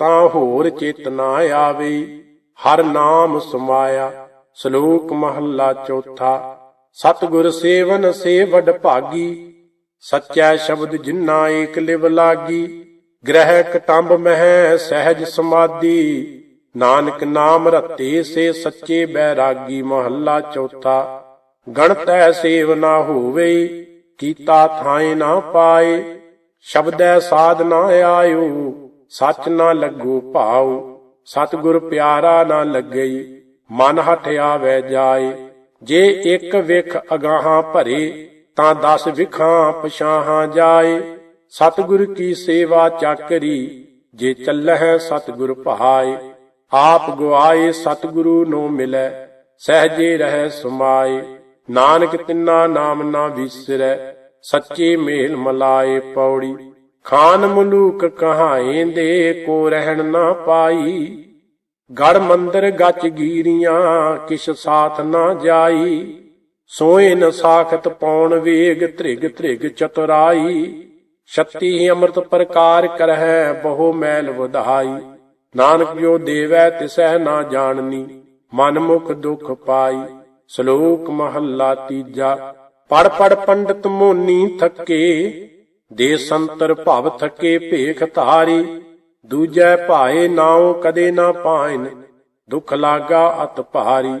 ਤਾਂ ਹੋਰ ਚੇਤਨਾ ਆਵੇ। ਹਰ ਨਾਮ ਸਮਾਇਆ, ਸ਼ਲੋਕ ਮਹੱਲਾ ਚੌਥਾ। ਸਤਿਗੁਰ ਸੇਵਨ ਸੇ ਵਡ ਭਾਗੀ, ਸੱਚਾ ਸ਼ਬਦ ਜਿਨਾ ਏਕ ਲਿਵ ਲਾਗੀ। ਗ੍ਰਹਿ ਕਟੰਬ ਮਹਿ ਸਹਿਜ ਸਮਾਧੀ ਨਾਨਕ ਨਾਮ ਰਤੇ ਸੇ ਸੱਚੇ ਬੈਰਾਗੀ ਮਹੱਲਾ ਚੌਥਾ। ਗਣਤੈ ਸੇਵ ਨਾ ਹੋਵੇ, ਕੀਤਾ ਥਾਏ ਨਾ ਪਾਏ, ਸ਼ਬਦੈ ਸਾਧ ਨਾ ਆਇਓ। ਸੱਚ ਨਾ ਲੱਗੋ ਭਾਉ, ਸਤਿਗੁਰ ਪਿਆਰਾ ਨਾ ਲੱਗਈ, ਮਨ ਹਠ ਵੈ ਜਾਏ। ਜੇ ਇੱਕ ਵਿਖ ਅਗਾਹਾਂ ਭਰੇ, ਤਾਂ ਦਸ ਵਿਖਾਂ ਪਛਾਹਾਂ ਜਾਏ। ਸਤਿਗੁਰ ਕੀ ਸੇਵਾ ਚਾਕਰੀ, ਜੇ ਚੱਲਹਿ ਸਤਿਗੁਰ ਭਾਏ। ਆਪ ਗੁਆਏ ਸਤਿਗੁਰੂ ਨੂੰ ਮਿਲੈ, ਸਹਜੇ ਰਹਿ ਸੁਮਾਏ। ਨਾਨਕ ਤਿੰਨਾ ਨਾਮ ਨਾ ਵਿਸਰੈ, ਸੱਚੇ ਮੇਲ ਮਲਾਏ ਪੌੜੀ। ਖਾਨ ਮਲੂਕ ਕਹਾਏ ਦੇ ਕੋ ਰਹਿਣ ਨਾ ਪਾਈ। ਗੜ ਮੰਦਰ ਗੱਚ ਗੀਰੀਆਂ, ਕਿਛ ਸਾਥ ਨਾ ਜਾਈ। ਸੋਏ ਨ ਸਾਖਤ ਪੌਣ ਵੇਗ ਧ੍ਰਿਗ ਧ੍ਰਿਗ ਚਤੁਰਾਈ। ਛੱਤੀ ਅੰਮ੍ਰਿਤ ਪ੍ਰਕਾਰ ਕਰਹਿ, ਬਹੁ ਮੈਲ ਵਧਾਈ। ਨਾਨਕ ਜੋ ਦੇਵੈ ਤਿਸੈ ਨਾ ਜਾਣਨੀ, ਮਨ ਮੁਖ ਦੁਖ ਪਾਈ। ਸ਼ਲੋਕ ਮਹੱਲਾ ਤੀਜਾ ਪੜ ਪੜ ਪੰਡਤ ਮੋਨੀ ਥੱਕੇ। ਦੇ ਸੰਤਰ ਭਵ ਥਕੇ ਭੇਖ ਧਾਰੀ, ਦੂਜੈ ਭਾਏ ਨਾਉ ਕਦੇ ਨਾ ਪਾਇਨ, ਦੁਖ ਲਾਗਾ ਅਤ ਭਾਰੀ।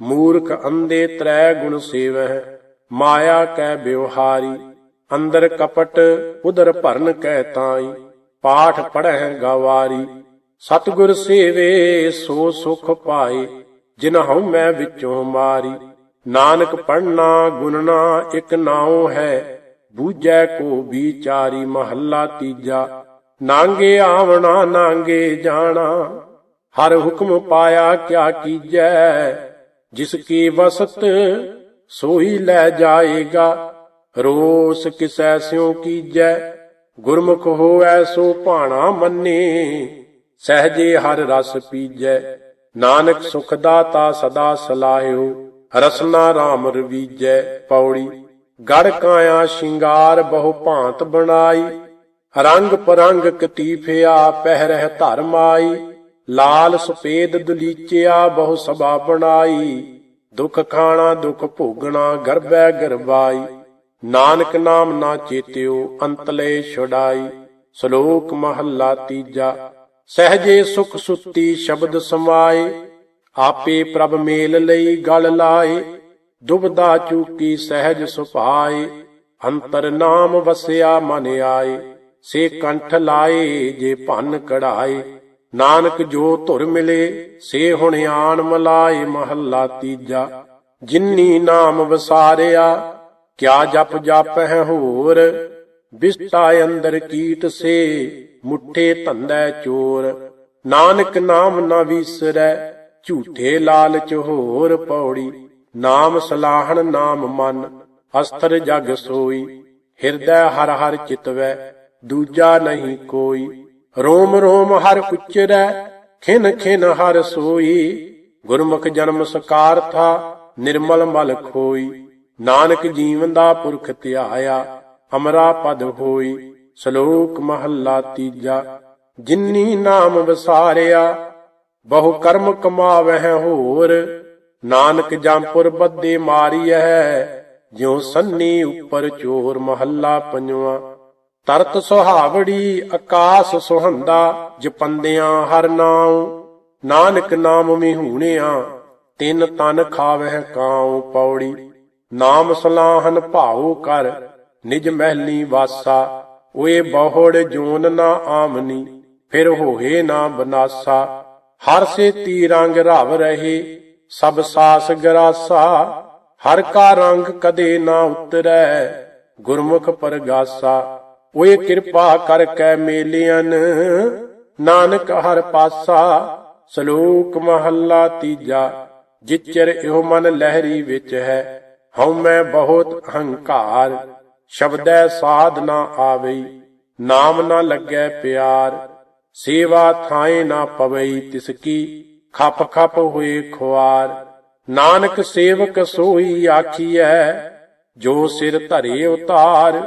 ਮੂਰਖ ਅੰਦੇ ਤ੍ਰੈ ਗੁਣ ਸੇਵਹਿ, ਮਾਇਆ ਕੈ ਬਿਵਹਾਰੀ ਅੰਦਰ ਕਪਟ ਉਦਰ ਭਰਨ ਕੈ ਤਾਈ, ਪਾਠ ਪੜਹਿ ਗਵਾਰੀ। ਸਤਿਗੁਰ ਸੇਵੇ ਸੋ ਸੁਖ ਪਾਏ ਜਿਨ ਹਉ ਮੈਂ ਵਿੱਚੋਂ ਮਾਰੀ। ਨਾਨਕ ਪੜਨਾ ਗੁਣਨਾ ਇਕ ਨਾਉ ਹੈ ਬੂਝੈ ਕੋ ਵਿਚਾਰੀ ਮਹੱਲਾ ਤੀਜਾ। ਨਾਂਗੇ ਆਵਣਾ, ਨਾਂਗੇ ਜਾਣਾ। ਹਰ ਹੁਕਮ ਪਾਇਆ ਕਿਆ ਕੀਜੈ? ਜਿਸ ਕੀ ਵਸਤ, ਸੋਈ ਲੈ ਜਾਏਗਾ। ਰੋਸ ਕਿਸੈ ਸਿਉ ਕੀਜੈ? ਗੁਰਮੁਖ ਹੋਐ ਸੋ ਭਾਣਾ ਮੰਨੇ। ਸਹਜੇ ਹਰ ਰਸ ਪੀਜੈ। ਨਾਨਕ ਸੁਖ ਦਾਤਾ ਸਦਾ ਸਲਾਹਿਓ ਰਸਨਾ ਰਾਮ ਰਵੀਜੈ ਪੌੜੀ। ਗੜ ਕਾਇਆ ਸ਼ਿੰਗਾਰ ਬਹੁ ਭਾਂਤ ਬਣਾਈ। ਰੰਗ ਪਰੰਗ ਕਤੀਫਿਆ ਪਹਿਰਹਿ ਧਰਮ ਆਈ ਲਾਲ ਸਫੇਦ ਦੁਲੀਚਿਆ ਬਹੁ ਸਭਾ ਬਣਾਈ। ਦੁਖ ਖਾਣਾ ਦੁਖ ਭੋਗਣਾ ਗਰਬੈ ਗਰਬਾਈ। ਨਾਨਕ ਨਾਮ ਨਾ ਚੇਤਿਓ ਅੰਤਲੇ ਛੁਡਾਈ। ਸ਼ਲੋਕ ਮਹੱਲਾ ਤੀਜਾ। ਸਹਜੇ ਸੁਖ ਸੁੱਤੀ ਸ਼ਬਦ ਸਮਾਏ। ਆਪੇ ਪ੍ਰਭ ਮੇਲ ਲਈ ਗਲ ਲਾਏ। ਦੁਬਦਾ ਚੂਕੀ ਸਹਿਜ ਸੁਭਾਏ, ਅੰਤਰ ਨਾਮ ਵਸਿਆ ਮਨ ਆਏ, ਸੇ ਕੰਠ ਲਾਏ ਜੇ ਭੰਨ ਕਢਾਏ। ਨਾਨਕ ਜੋ ਧੁਰ ਮਿਲੇ, ਸੇ ਹੁਣ ਆਣ ਮਲਾਏ ਮਹੱਲਾ ਤੀਜਾ। ਜਿਨਨੀ ਨਾਮ ਵਸਾਰਿਆ, ਕਿਆ ਜਪ ਜਪ ਹੈ ਹੋਰ? ਬਿਸਤਾ ਅੰਦਰ ਕੀਟ ਸੇ, ਮੁੱਠੇ ਧੰਦਾ ਚੋਰ। ਨਾਨਕ ਨਾਮ ਨਾ ਵਿਸਰੈ, ਝੂਠੇ ਲਾਲਚ ਹੋਰ ਪੌੜੀ। ਨਾਮ ਸਲਾਹਣ ਨਾਮ ਮਨ ਅਸਤਰ ਜਗ ਸੋਈ, ਹਿਰਦੈ ਹਰ ਹਰ ਚਿਤਵੈ, ਦੂਜਾ ਨਹੀਂ ਕੋਈ। ਰੋਮ ਰੋਮ ਹਰ ਉਚਰੈ ਖਿਨ ਖਿਨ ਹਰ ਸੋਈ। ਗੁਰਮੁਖ ਜਨਮ ਸਕਾਰ ਥਾ, ਨਿਰਮਲ ਮਲ ਖੋਈ। ਨਾਨਕ ਜੀਵਨ ਦਾ ਪੁਰਖ ਧਿਆਇਆ, ਅਮਰਾ ਪਦ ਹੋਈ। ਸ਼ਲੋਕ ਮਹੱਲਾ ਤੀਜਾ ਜਿਨਨੀ ਨਾਮ ਵਿਸਾਰਿਆ, ਬਹੁ ਕਰਮ ਕਮਾਵਹਿ ਹੋਰ। ਨਾਨਕ ਜੰਪੁਰ ਬੱਦੇ ਮਾਰੀਐ, ਜਿਉ ਸੰਨੀ ਉੱਪਰ ਚੋਰ ਮਹੱਲਾ ਪੰਜਵਾ। ਤਰਤ ਸੁਹਾਵੜੀ ਆਕਾਸ ਸੁਹੰਦਾ, ਜਪੰਦਿਆਂ ਹਰ ਨਾਉ। ਨਾਨਕ ਨਾਮ ਮਿਹੂਣਿਆ ਤਿੰਨ ਤਨ ਖਾਵਹਿ ਕਾਉ ਪੌੜੀ। ਨਾਮ ਸਲਾਹਨ ਭਾਉ ਕਰ, ਨਿਜ ਮਹਿਲੀ ਵਾਸਾ। ਓਏ ਬਹੁੜ ਜੋਨ ਨਾ ਆਮਨੀ, ਫਿਰ ਹੋਏ ਨਾ ਬਨਾਸਾ। ਹਰ ਸੇ ਤੀ ਰੰਗ ਰਵ ਰਹੇ ਸਭ ਸਾਸ ਗਰਾਸਾ, ਹਰ ਕਾ ਰੰਗ ਕਦੇ ਨਾ ਉਤਰੈ, ਗੁਰਮੁਖ ਪਰਗਾਸਾ, ਓਏ ਕਿਰਪਾ ਕਰ ਕੈ ਮੇਲਿਆਨ ਨਾਨਕ ਹਰ ਪਾਸਾ, ਸ਼ਲੋਕ ਮਹੱਲਾ ਤੀਜਾ, ਜਿਚਰ ਇਹੋ ਮਨ ਲਹਿਰੀ ਵਿੱਚ ਹੈ, ਹਉ ਮੈਂ ਬਹੁਤ ਹੰਕਾਰ, ਸ਼ਬਦੈ ਸਾਧ ਨਾ ਆਵਈ, ਨਾਮ ਨਾ ਲੱਗੈ ਪਿਆਰ, ਸੇਵਾ ਥਾਏ ਨਾ ਪਵਈ ਤਿਸ ਕੀ ਖਪ ਖਪ ਹੋਏ ਖੁਆਰ। ਨਾਨਕ ਸੇਵਕ ਸੋਈ ਆਖੀਐ, ਜੋ ਸਿਰ ਧਰੇ ਉਤਾਰ,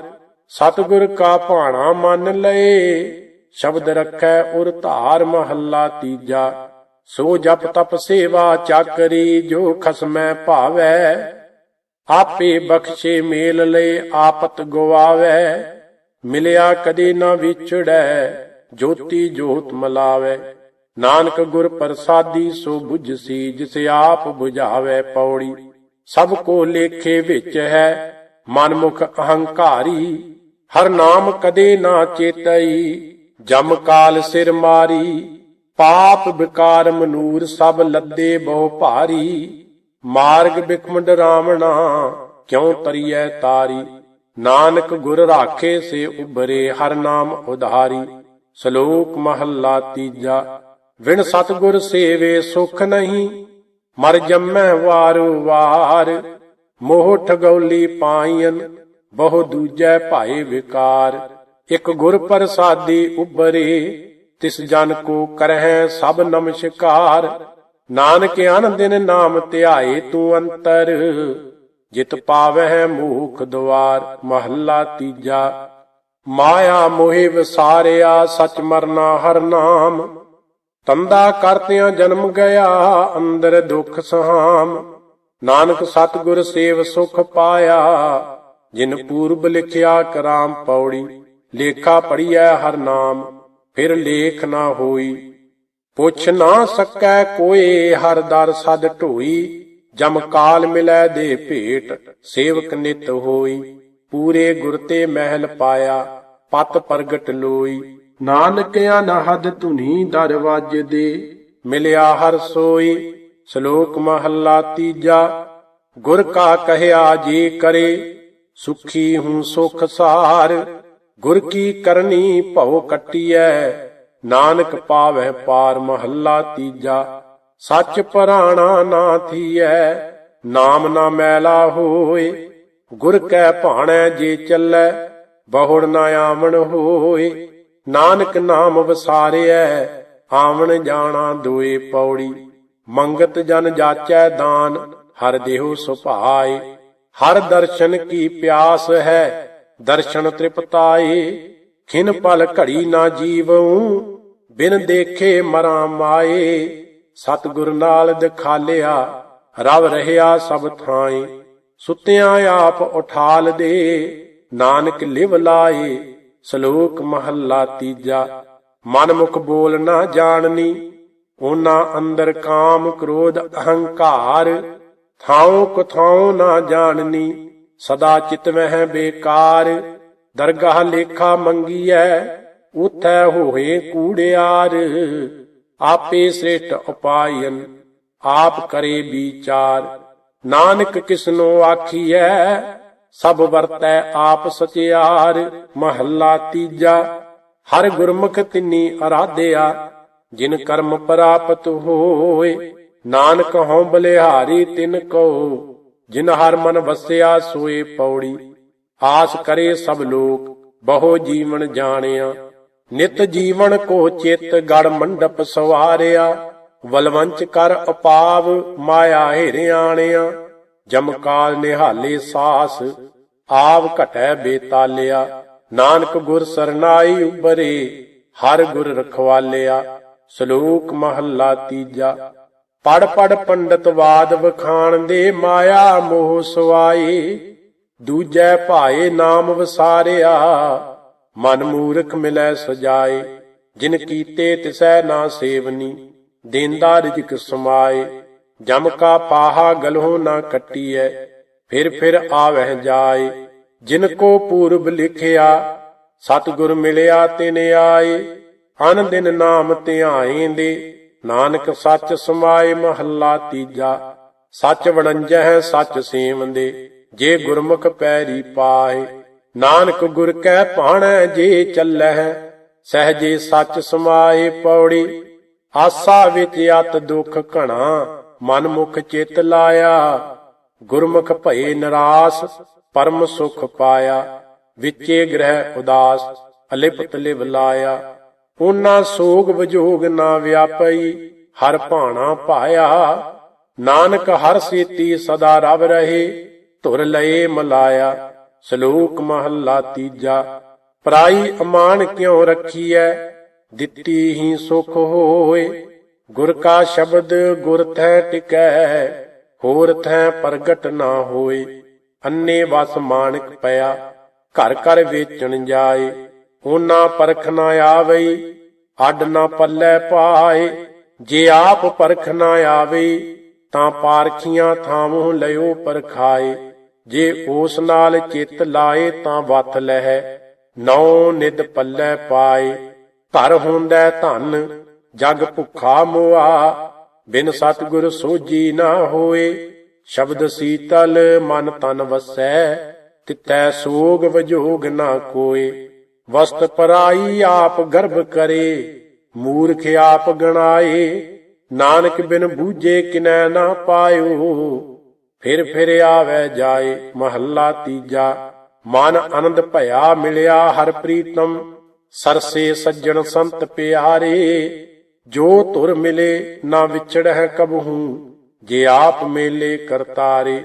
ਸਤਿਗੁਰ ਕਾ ਭਾਣਾ ਮੰਨ ਲਏ, ਸ਼ਬਦ ਰੱਖੈ ਉਰ ਧਾਰ ਮਹੱਲਾ ਤੀਜਾ। ਸੋ ਜਪ ਤਪ ਸੇਵਾ ਚਾਕਰੀ, ਜੋ ਖਸਮੈ ਭਾਵੈ, ਆਪੇ ਬਖਸ਼ੇ ਮੇਲ ਲੈ ਆਪਤ ਗਵਾਵੈ। ਮਿਲਿਆ ਕਦੇ ਨਾ ਵਿਛੜੈ, ਜੋਤੀ ਜੋਤ ਮਲਾਵੈ। ਨਾਨਕ ਗੁਰ ਪ੍ਰਸਾਦੀ ਸੋ ਬੁਝਸੀ ਜਿਸ ਆਪ 부ਝਾਵੈ ਪੌੜੀ। ਸਭ ਕੋ ਲੇਖੇ ਵਿੱਚ ਹੈ, ਮਨਮੁਖ ਅਹੰਕਾਰੀ। ਹਰ ਨਾਮ ਕਦੇ ਨਾ ਚੇਤਈ, ਜਮ ਕਾਲ ਸਿਰ ਮਾਰੀ। ਪਾਪ ਵਿਕਾਰ ਮਨੂਰ, ਸਭ ਲੱਦੇ ਬਹੁ ਭਾਰੀ। ਮਾਰਗ ਬਿਕਮੰਡ ਰਾਵਣਾ, ਕਿਉ ਤਰੀਐ ਤਾਰੀ। ਨਾਨਕ ਗੁਰ ਰਾਖੇ ਸੇ ਉਭਰੇ, ਹਰ ਨਾਮ ਉਧਾਰੀ। ਸ਼ਲੋਕ ਮਹੱਲਾ ਤੀਜਾ। ਵਿਣ ਸਤਗੁਰ ਸੇਵੇ ਸੁਖ ਨਹੀਂ, ਮਰ ਜੰਮੈ ਵਾਰੂ ਵਾਰ। ਮੋਹ ਠਗੌਲੀ ਪਾਈਨ ਬਹੁ ਦੂਜੈ ਭਾਏ ਵਿਕਾਰ। ਇਕ ਗੁਰ ਪ੍ਰਸਾਦੀ ਉਬਰੇ ਤਿਸ ਜਨ ਕੋ ਕਰਹਿ ਸਭ ਨਮਸਕਾਰ। ਨਾਨਕ ਆਨੰਦਿਨ ਨਾਮ ਧਿਆਏ ਤੂੰ ਅੰਤਰ, ਜਿਤ ਪਾਵਹਿ ਮੂਖ ਦੁਆਰ ਮਹੱਲਾ ਤੀਜਾ। ਮਾਇਆ ਮੋਹਿ ਵਿਸਾਰਿਆ, ਸਚ ਮਰਨਾ ਹਰ ਨਾਮ। ਤੰਦਾ ਕਰਤਿਆਂ ਜਨਮ ਗਿਆ, ਅੰਦਰ ਦੁੱਖ ਸਹਾਮ। ਨਾਨਕ ਸਤਿਗੁਰ ਸੇਵ ਸੁਖ ਪਾਇਆ, ਜਿਨ ਪੂਰਬ ਲਿਖਿਆ ਕਰਾਮ ਪੌੜੀ। ਲੇਖਾ ਪੜੀਐ ਹਰ ਨਾਮ, ਫਿਰ ਲੇਖ ਨਾ ਹੋਈ। ਪੁੱਛ ਨਾ ਸਕੈ ਕੋਏ, ਹਰ ਦਰ ਸਦ ਢੋਈ। ਜਮ ਕਾਲ ਮਿਲੈ ਦੇ ਭੇਟ, ਸੇਵਕ ਨਿਤ ਹੋਈ। ਪੂਰੇ ਗੁਰ ਤੇ ਮਹਿਲ ਪਾਇਆ, ਪਤ ਪ੍ਰਗਟ ਲੋਈ। ਨਾਨਕ ਨਹਦ ਧੁਨੀ ਦਰਵਾਜ ਦੇ, ਮਿਲਿਆ ਹਰ ਸੋਈ, ਸ਼ਲੋਕ ਮਹੱਲਾ ਤੀਜਾ, ਗੁਰ ਕਾ ਕਹਿਆ ਜੀ ਕਰੇ, ਸੁਖੀ ਹੂੰ ਸੁਖ ਸਾਰ, ਗੁਰ ਕੀ ਕਰਨੀ ਭਉ ਕੱਟੀਐ, ਨਾਨਕ ਪਾਵੈ ਪਾਰ ਮਹੱਲਾ ਤੀਜਾ, ਸੱਚ ਪਰਾਣਾ ਨਾ ਥੀਐ, ਨਾਮ ਨਾ ਮੈਲਾ ਹੋਏ, ਗੁਰ ਕੈ ਭਾਣੈ ਜੇ ਚੱਲੈ, ਬਹੁੜ ਨਾ ਆਵਣ ਹੋਏ ਨਾਨਕ ਨਾਮ ਵਸਾਰਿਐ, ਆਵਣ ਜਾਣਾ ਦੋਏ ਪੌੜੀ। ਮੰਗਤ ਜਨ ਜਾਚੈ ਦਾਨ, ਹਰ ਦੇਹੁ ਸੁਭਾਏ। ਹਰ ਦਰਸ਼ਨ ਕੀ ਪਿਆਸ ਹੈ, ਦਰਸ਼ਨ ਤ੍ਰਿਪਤਾਏ। ਖਿਨ ਪਲ ਘੜੀ ਨਾ ਜੀਵਉ, ਬਿਨ ਦੇਖੇ ਮਰਾਂ ਮਾਏ। ਸਤਿਗੁਰ ਨਾਲ ਦਿਖਾਲਿਆ, ਰਵ ਰਹਿਆ ਸਭ ਥਾਈ ਸੁਤਿਆਂ ਆਪ ਉਠਾਲ ਦੇ, ਨਾਨਕ ਲਿਵ ਲਾਏ। ਸ਼ਲੋਕ ਮਹੱਲਾ ਤੀਜਾ ਮਨ ਮੁਖ ਬੋਲ ਨਾ ਜਾਣਨੀ, ਉਹਨਾਂ ਅੰਦਰ ਕਾਮ ਕ੍ਰੋਧ ਅਹੰਕਾਰ, ਥਾਉ ਕਥਾਉ ਨਾ ਜਾਣਨੀ, ਸਦਾ ਚਿਤ ਮਹਿ ਬੇਕਾਰ, ਦਰਗਾਹ ਲੇਖਾ ਮੰਗੀਐ, ਉਥੈ ਹੋਏ ਕੂੜਿਆਰ, ਆਪੇ ਸ੍ਰਿਸ਼ਟ ਉਪਾਇਨ, ਆਪ ਕਰੇ ਵਿਚਾਰ, ਨਾਨਕ ਕਿਸਨੋ ਆਖੀਐ ਸਭ ਵਰਤੈ ਆਪ ਸਚਿਆਰ, ਮਹੱਲਾ ਤੀਜਾ। ਹਰ ਗੁਰਮੁਖ ਤਿੰਨੀ ਅਰਾਧਿਆ, ਜਿਨ ਕਰਮ ਪ੍ਰਾਪਤ ਹੋਏ। ਨਾਨਕ ਹਉ ਬਲਿਹਾਰੀ ਤਿਨ ਕੋ ਜਿਨ ਹਰ ਮਨ ਵਸਿਆ ਸੋਏ ਪੌੜੀ। ਆਸ ਕਰੇ ਸਭ ਲੋਕ, ਬਹੁ ਜੀਵਨ ਜਾਣਿਆ। ਨਿਤ ਜੀਵਨ ਕੋ ਚਿਤ ਗੜ ਮੰਡਪ ਸਵਾਰਿਆ। ਵਲਵੰਚ ਕਰ ਅਪਾਵ ਮਾਇਆ ਹਿਰਿਆਣਿਆ। ਜਮਕਾਲ ਨਿਹਾਲੇ ਸਾਸ ਆਵ ਘਟੈ ਬੇਤਾਲਿਆ। ਨਾਨਕ ਗੁਰ ਸਰਨਾਈ ਉਬਰੇ ਹਰ ਗੁਰ ਰਖਵਾਲਿਆ। ਸ਼ਲੋਕ ਮਹੱਲਾ ਤੀਜਾ। ਪੜ ਪੜ ਪੰਡਤ ਵਾਦ ਵਖਾਣ ਦੇ ਮਾਇਆ ਮੋਹ ਸਵਾਏ। ਦੂਜੈ ਭਾਏ ਨਾਮ ਵਸਾਰਿਆ, ਮਨ ਮੂਰਖ ਮਿਲੈ ਸਜਾਏ। ਜਿਨ ਕੀਤੇ ਤਿਸੈ ਨਾ ਸੇਵਨੀ, ਦੇਂਦਾ ਰਿਜਕ ਸਮਾਏ। ਜਮ ਕਾ ਪਾਹਾ ਗਲਹੁ ਨਾ ਕੱਟੀਐ, ਫਿਰ ਫਿਰ ਆਵਹਿ ਜਾਏ, ਜਿਨ ਕੋ ਪੂਰਬ ਲਿਖਿਆ, ਸਤਿਗੁਰ ਮਿਲਿਆ ਤਿਨ ਆਏ, ਅਨ ਦਿਨ ਨਾਮ ਧਿਆਏਂਦੇ, ਨਾਨਕ ਸੱਚ ਸਮਾਏ ਮਹੱਲਾ ਤੀਜਾ, ਸੱਚ ਵਣੰਜਹਿ ਸੱਚ ਸੇਵੰਦੇ, ਜੇ ਗੁਰਮੁਖ ਪੈਰੀ ਪਾਏ, ਨਾਨਕ ਗੁਰ ਕੈ ਭਾਣੈ ਜੇ ਚੱਲੈ ਸਹਜੇ ਸੱਚ ਸਮਾਏ ਪੌੜੀ, ਆਸਾ ਵਿੱਚ ਅਤ ਦੁਖ ਘਣਾ ਮਨ ਮੁਖ ਚਿਤ ਲਾਇਆ, ਗੁਰਮੁਖ ਭਏ ਨਿਰਾਸ, ਪਰਮ ਸੁਖ ਪਾਇਆ, ਵਿਚੇ ਗ੍ਰਹਿ ਉਦਾਸ, ਅਲਿਪਤ ਲਿਵ ਲਾਇਆ। ਉਹਨਾਂ ਸੋਗ ਵਿਜੋਗ ਨਾ ਵਿਆਪਈ, ਹਰ ਭਾਣਾ ਪਾਇਆ ਨਾਨਕ ਹਰ ਸੀਤੀ ਸਦਾ ਰਵ ਰਹੇ, ਧੁਰ ਲਏ ਮਲਾਇਆ। ਸ਼ਲੋਕ ਮਹੱਲਾ ਤੀਜਾ, ਪਰਾਈ ਅਮਾਨ ਕਿਉ ਰੱਖੀਐ? ਦਿੱਤੀ ਹੀ ਸੁਖ ਹੋਏ। ਗੁਰ ਕਾ ਸ਼ਬਦ ਗੁਰ ਥੈ ਟਿਕੈ, ਹੋਰ ਥੈ ਪ੍ਰਗਟ ਨਾ ਹੋਏ। ਅੰਨੇ ਵਸ ਮਾਨਕ ਪਿਆ, ਘਰ ਘਰ ਵੇਚਣ ਜਾਏ। ਉਹਨਾਂ ਪਰਖ ਨਾ ਆਵਈ ਅੱਡ ਨਾ ਪੱਲੇ ਪਾਏ। ਜੇ ਆਪ ਪਰਖ ਨਾ ਆਵੇ, ਤਾਂ ਪਾਰਖੀਆਂ ਥਾਵੋਂ ਲਿਓ ਪਰਖਾਏ। ਜੇ ਉਸ ਨਾਲ ਚਿੱਤ ਲਾਏ, ਤਾਂ ਵਤ ਲਹਿ। ਨੌ ਨਿਦ ਪੱਲੇ ਪਾਏ। ਧਰ ਹੁੰਦਾ ਧਨ ਜਗ ਭੁੱਖਾ ਮੋਆ, ਬਿਨ ਸਤਿਗੁਰ ਸੋਜੀ ਨਾ ਹੋਏ। ਸ਼ਬਦ ਸੀਤਲ ਮਨ ਤਨ ਵਸੈ ਤਿਤੈ ਸੋਗ ਵਜੋਗ ਨਾ ਕੋਏ। ਵਸਤ ਪਰਾਈ ਆਪ ਗਰਭ ਕਰੇ, ਮੂਰਖ ਆਪ ਗਣਾਏ। ਨਾਨਕ ਬਿਨ ਬੂਝੇ ਕਿਨੈ ਨਾ ਪਾਇਓ, ਫਿਰ ਫਿਰ ਆਵੈ ਜਾਏ ਮਹੱਲਾ ਤੀਜਾ। ਮਨ ਆਨੰਦ ਭਇਆ ਮਿਲਿਆ ਹਰ ਪ੍ਰੀਤਮ ਸਰਸੇ ਸੱਜਣ ਸੰਤ ਪਿਆਰੇ। ਜੋ ਧੁਰ ਮਿਲੇ ਨਾ ਵਿਛੜਹਿ ਕਬਹੂ ਜੇ ਆਪ ਮੇਲੇ ਕਰਤਾਰੇ।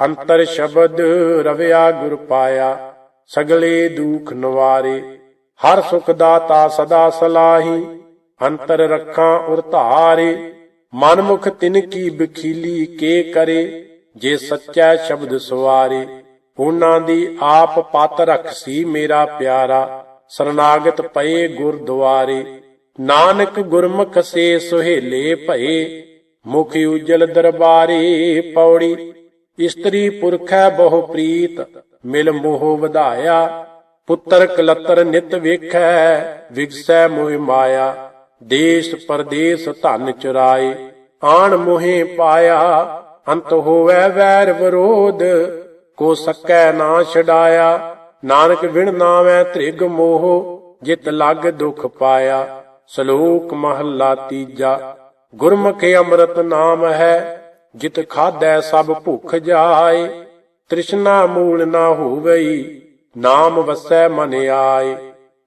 ਅੰਤਰ ਸ਼ਬਦ ਰਵਿਆ ਗੁਰ ਪਾਇਆ, ਸਗਲੇ ਦੁਖ ਨਵਾਰੇ। ਹਰ ਸੁਖ ਦਾਤਾ ਸਦਾ ਸਲਾਹੀ, ਅੰਤਰ ਰੱਖਾਂ ਉਰ ਧਾਰੇ। ਮਨ ਮੁਖ ਤਿਨ ਕੀ ਬਖੀਲੀ ਕੇ ਕਰੇ, ਜੇ ਸੱਚਾ ਸ਼ਬਦ ਸਵਾਰੇ। ਉਹਨਾਂ ਦੀ ਆਪ ਪਤ ਰਖਸੀ ਮੇਰਾ ਪਿਆਰਾ, ਸਰਨਾਗਤ ਪਏ ਗੁਰਦੁਆਰੇ ਨਾਨਕ ਗੁਰਮੁਖ ਸੇ ਸੁਹੇਲੇ ਭਏ, ਮੁਖ ਉਜਲ ਦਰਬਾਰੇ ਪੌੜੀ, ਇਸਤਰੀ ਪੁਰਖੈ ਬਹੁ ਪ੍ਰੀਤ, ਮਿਲ ਮੋਹ ਵਧਾਇਆ, ਪੁੱਤਰ ਕਲਤਰ ਨਿਤ ਵੇਖੈ, ਵਿਗਸੈ ਮੋਹ ਮਾਇਆ, ਦੇਸ਼ ਪਰਦੇਸ ਧਨ ਚੁਰਾਏ, ਆਣ ਮੋਹਿ ਪਾਇਆ, ਅੰਤ ਹੋਵੇ ਵੈਰ ਵਿਰੋਧ, ਕੋ ਸਕੈ ਨਾ ਛਡਾਇਆ, ਨਾਨਕ ਵਿਣ ਨਾਮੈ ਤ੍ਰਿਗ ਮੋਹ, ਜਿਤ ਲਗ ਦੁਖ ਪਾਇਆ। ਸ਼ਲੋਕ ਮਹੱਲਾ ਤੀਜਾ, ਗੁਰਮੁਖ ਅੰਮ੍ਰਿਤ ਨਾਮ ਹੈ, ਜਿਤ ਖਾਧੈ ਸਭ ਭੁੱਖ ਜਾਏ, ਤ੍ਰਿਸ਼ਨਾ ਮੂਲ ਨਾ ਹੋਵਈ, ਨਾਮ ਵਸੈ ਮਨ ਆਏ।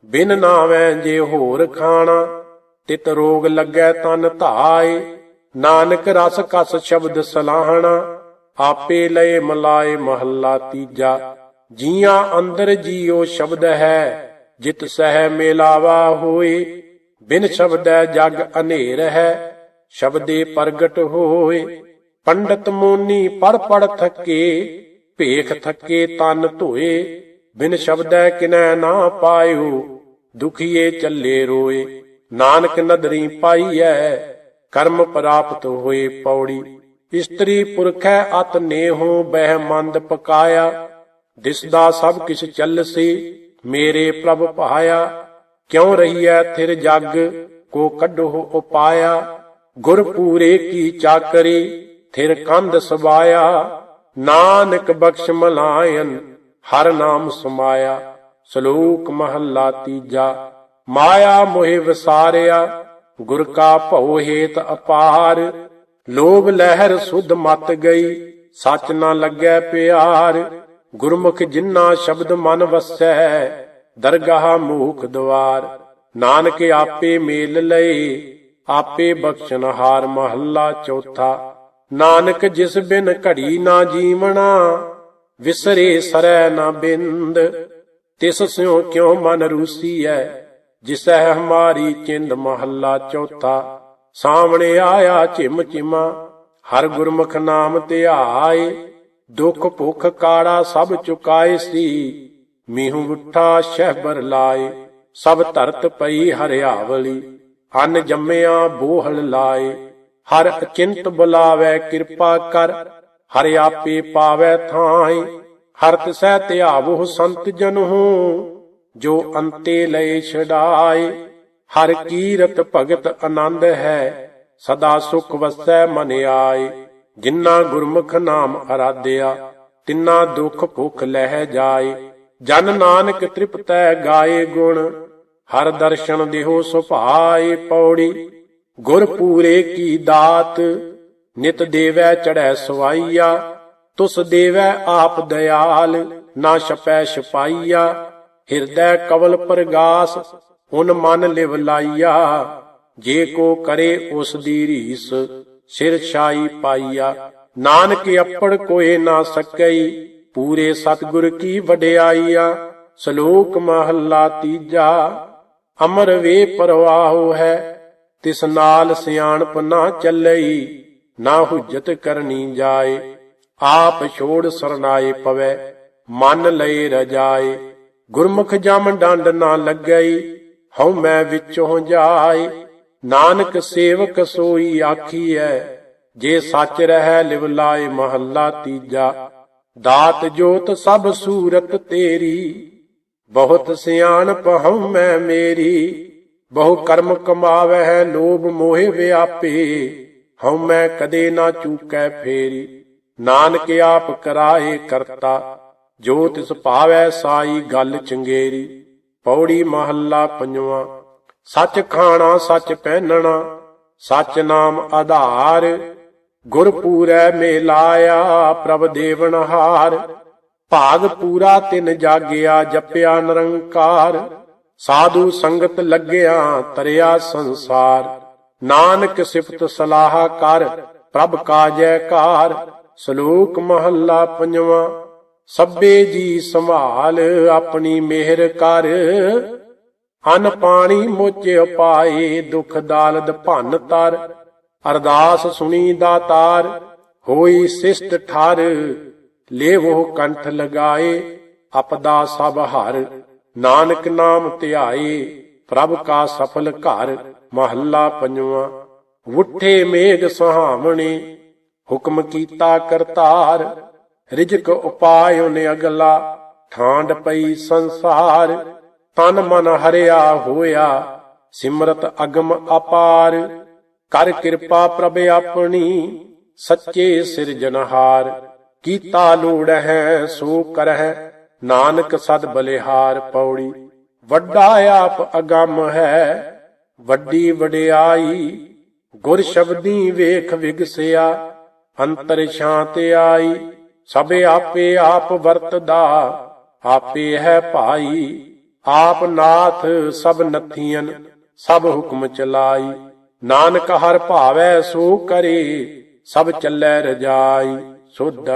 ਬਿਨ ਨਾਮੈ ਜੇ ਹੋਰ ਖਾਣਾ, ਤਿਤ ਰੋਗ ਲੱਗੈ ਤਨ ਧਾਏ। ਨਾਨਕ ਰਸ ਕਸ ਸ਼ਬਦ ਸਲਾਹਣਾ, ਆਪੇ ਲਏ ਮਲਾਏ ਮਹੱਲਾ ਤੀਜਾ। ਜੀਆਂ ਅੰਦਰ ਜੀਉ ਸ਼ਬਦ ਹੈ, ਜਿਤ ਸਹਿ ਮੇਲਾਵਾ ਹੋਏ ਬਿਨ ਸ਼ਬਦੈ ਜਗ ਅਨੇਰ ਹੈ, ਸ਼ਬਦੇ ਪ੍ਰਗਟ ਹੋਏ। ਪੰਡਤ ਮੋਨੀ ਪੜ ਪੜ ਥੱਕੇ, ਭੇਖ ਥੱਕੇ ਤਨ ਧੋਏ। ਬਿਨ ਸ਼ਬਦੈ ਕਿਨੈ ਨਾ ਪਾਇਓ, ਦੁਖੀਏ ਚੱਲੇ ਰੋਏ। ਨਾਨਕ ਨਦਰੀ ਪਾਈਐ, ਕਰਮ ਪ੍ਰਾਪਤ ਹੋਏ ਪੌੜੀ। ਇਸਤਰੀ ਪੁਰਖੈ ਅਤ ਨੇਹੋ ਬਹਿ ਮੰਦ ਪਕਾਇਆ। ਦਿਸਦਾ ਸਭ ਕਿਛ ਚੱਲਸੀ ਮੇਰੇ ਪ੍ਰਭ ਭਾਇਆ ਕਿਉ ਰਹੀਐ ਥਿਰ ਜਗ? ਕੋ ਕੱਢੋ ਉਪਾਇਆ। ਗੁਰ ਪੂਰੇ ਕੀ ਚਾਕਰੀ? ਥਿਰ ਕੰਧ ਸਬਾਇਆ। ਨਾਨਕ ਬਖਸ਼ ਮਲਾਇਨ, ਹਰ ਨਾਮ ਸਮਾਇਆ। ਸ਼ਲੋਕ ਮਹੱਲਾ ਤੀਜਾ। ਮਾਇਆ ਮੋਹਿ ਵਿਸਾਰਿਆ। ਗੁਰ ਕਾ ਭਉ ਹੇਤ ਅਪਾਰ। ਲੋਭ ਲਹਿਰ ਸੁਧ ਮਤ ਗਈ। ਸੱਚ ਨਾ ਲੱਗੈ ਪਿਆਰ। ਗੁਰਮੁਖ ਜਿਨ੍ਹਾਂ ਸ਼ਬਦ ਮਨ ਵਸੈ ਦਰਗਾਹ ਮੂਖ ਦਵਾਰ। ਨਾਨਕ ਆਪੇ ਮੇਲ ਲਏ, ਆਪੇ ਬਖਸ਼ਣ ਹਾਰ ਮਹੱਲਾ ਚੌਥਾ। ਨਾਨਕ ਜਿਸ ਬਿਨ ਘੜੀ ਨਾ ਜੀਵਣਾ, ਵਿਸਰੇ ਸਰੈ ਨਾ ਬਿੰਦ। ਤਿਸ ਸਿਉ ਕਿਉ ਮਨ ਰੂਸੀਐ, ਜਿਸੈ ਹਮਾਰੀ ਚਿੰਦ ਮਹੱਲਾ ਚੌਥਾ। ਸਾਹਮਣੇ ਆਇਆ ਝਿਮ ਚਿਮਾ ਹਰ ਗੁਰਮੁਖ ਨਾਮ ਧਿਆਏ। ਦੁਖ ਭੁਖ ਕਾੜਾ ਸਭ ਚੁਕਾਏ ਸੀ। ਮੀਹੂ ਉਠਾ ਸ਼ਹਿਬਰ ਲਾਏ, ਸਭ ਧਰਤ ਪਈ ਹਰਿਆਵਲੀ। ਅੰਨ ਜੰਮਿਆ ਬੋਹਲ ਲਾਏ, ਹਰ ਅਚਿੰਤ ਬੁਲਾਵੇ ਕਿਰਪਾ ਕਰ। ਹਰ ਆਪੇ ਪਾਵੇ ਥਾਈ ਹਰ ਤਿਸੈ ਧਿਆਵੋ ਸੰਤ ਜਨਹੁ ਜੋ ਅੰਤੇ ਲਏ ਛਡਾਏ, ਹਰ ਕੀਰਤ ਭਗਤ ਆਨੰਦ ਹੈ, ਸਦਾ ਸੁਖ ਵਸੈ ਮਨ ਆਏ। ਜਿਨ੍ਹਾਂ ਗੁਰਮੁਖ ਨਾਮ ਅਰਾਧਿਆ, ਤਿੰਨਾ ਦੁਖ ਭੁਖ ਲਹਿ ਜਾਏ। ਜਨ ਨਾਨਕ ਤ੍ਰਿਪਤੈ ਗਾਏ ਗੁਣ, ਹਰ ਦਰਸ਼ਨ ਦਿਹੋ ਸੁਭਾਏ ਪੌੜੀ। ਗੁਰ ਪੂਰੇ ਕੀ ਦਾਤ, ਨਿਤ ਦੇਵੈ ਚੜੈ ਸਵਾਈਆ। ਤੁਸ ਦੇਵੈ ਆਪ ਦਇਆਲ, ਨਾ ਛਪੈ ਛਪਾਈਆ। ਹਿਰਦੈ ਕਵਲ ਪ੍ਰਗਾਸ ਹੁਨ ਮਨ ਲਿਵ ਲਾਈਆ। ਜੇ ਕੋ ਕਰੇ ਉਸ ਦੀ ਰੀਸ, ਸਿਰ ਛਾਈ ਪਾਈਆ। ਨਾਨਕ ਅੱਪੜ ਕੋਏ ਨਾ ਸਕਈ ਪੂਰੇ ਸਤਿਗੁਰ ਕੀ ਵਡਿਆਈਆ, ਸ਼ਲੋਕ ਮਹੱਲਾ ਤੀਜਾ, ਅਮਰ ਵੇ ਪਰਵਾਹੋ ਹੈ, ਤਿਸ ਨਾਲ ਸਿਆਣਪ ਨਾ ਚੱਲਈ, ਨਾ ਹੁਜਤ ਕਰਨੀ ਜਾਏ, ਆਪ ਛੋੜ ਸਰਨਾਏ ਪਵੈ, ਮਨ ਲਏ ਰਜਾਏ, ਗੁਰਮੁਖ ਜਮ ਡੰਡ ਨਾ ਲੱਗਈ, ਹਉ ਮੈਂ ਵਿੱਚੋਂ ਜਾਏ, ਨਾਨਕ ਸੇਵਕ ਸੋਈ ਆਖੀਐ, ਜੇ ਸੱਚ ਰਹਿ ਲਿਵ ਲਾਏ ਮਹੱਲਾ ਤੀਜਾ। ਦਾਤ ਜੋਤ ਸਭ ਸੂਰਤ ਤੇਰੀ, ਬਹੁਤ ਸਿਆਣਪ ਹਉ ਮੈਂ ਮੇਰੀ। ਬਹੁ ਕਰਮ ਕਮਾਵੈ ਲੋਭ ਮੋਹਿ ਵਿਆਪੇ, ਹਉ ਮੈਂ ਕਦੇ ਨਾ ਚੂਕੈ ਫੇਰੀ। ਨਾਨਕ ਆਪ ਕਰਾਏ ਕਰਤਾ, ਜੋ ਤਿਸ ਭਾਵੈ ਸਾਈ ਗੱਲ ਚੰਗੇਰੀ। ਪੌੜੀ ਮਹੱਲਾ ਪੰਜਵਾਂ, ਸੱਚ ਖਾਣਾ, ਸੱਚ ਪਹਿਨਣਾ, ਸੱਚ ਨਾਮ ਆਧਾਰ। ਗੁਰ ਪੂਰੈ ਮੇਲਾਇਆ ਪ੍ਰਭ ਦੇਵਨਹਾਰ ਭਾਗ ਪੂਰਾ ਤਿਨ ਜਾਗਿਆ ਜਪਿਆ ਨਿਰੰਕਾਰ। ਸਾਧੂ ਸੰਗਤ ਲੱਗਿਆ ਤਰਿਆ ਸੰਸਾਰ। ਨਾਨਕ ਸਿਫਤ ਸਲਾਹ ਕਰ, ਪ੍ਰਭ ਕਾ ਜੈਕਾਰ ਸ਼ਲੋਕ ਮਹੱਲਾ ਪੰਜਵਾਂ, ਸਭੇ ਜੀ ਸੰਭਾਲ ਆਪਣੀ ਮਿਹਰ ਕਰ। ਹਨ ਪਾਣੀ ਮੁਚ ਪਾਏ ਦੁਖ ਦਾਲਦ ਭੰਨ ਤਰ। ਅਰਦਾਸ ਸੁਣੀ ਦਾਤਾਰ ਹੋਈ ਸਿਸ਼ਟ ਠਰ, ਲੇਵੋ ਕੰਠ ਲਗਾਏ ਅਪਦਾ ਸਭ ਹਰ, ਨਾਨਕ ਨਾਮ ਧਿਆਏ, ਪ੍ਰਭ ਕਾ ਸਫਲ ਘਰ, ਮਹੱਲਾ ਪੰਜਵਾਂ। ਉੱਠੇ ਮੇਘ ਸੁਹਾਵਣੇ, ਹੁਕਮ ਕੀਤਾ ਕਰਤਾਰ, ਰਿਜਕ ਉਪਾਇ ਉਹਨੇ ਅਗਲਾ, ਠਾਂਡ ਪਈ ਸੰਸਾਰ, ਤਨ ਮਨ ਹਰਿਆ ਹੋਇਆ, ਸਿਮਰਤ ਅਗਮ ਅਪਾਰ। ਕਰ ਕਿਰਪਾ ਪ੍ਰਭ ਆਪਣੀ, ਸੱਚੇ ਸਿਰਜਨਹਾਰ ਕੀਤਾ ਲੋੜ ਹੈ, ਸੋ ਕਰਹਿ, ਨਾਨਕ ਸਦ ਬਲਿਹਾਰ ਪੌੜੀ। ਵੱਡਾ ਆਪ ਅਗੰਮ ਹੈ, ਵੱਡੀ ਵਡਿਆਈ। ਗੁਰ ਸ਼ਬਦੀ ਵੇਖ ਵਿਗਸਿਆ, ਅੰਤਰ ਸ਼ਾਂਤ ਆਈ। ਸਭ ਆਪੇ ਆਪ ਵਰਤਦਾ, ਆਪੇ ਹੈ ਭਾਈ। ਆਪ ਨਾਥ ਸਭ ਨਥੀਆਂ ਸਭ ਹੁਕਮ ਚਲਾਈ। ਨਾਨਕ ਹਰ ਭਾਵੈ ਸੋ ਕਰੇ ਸਭ ਚੱਲੈ ਰਜਾਈ ਸੁਧ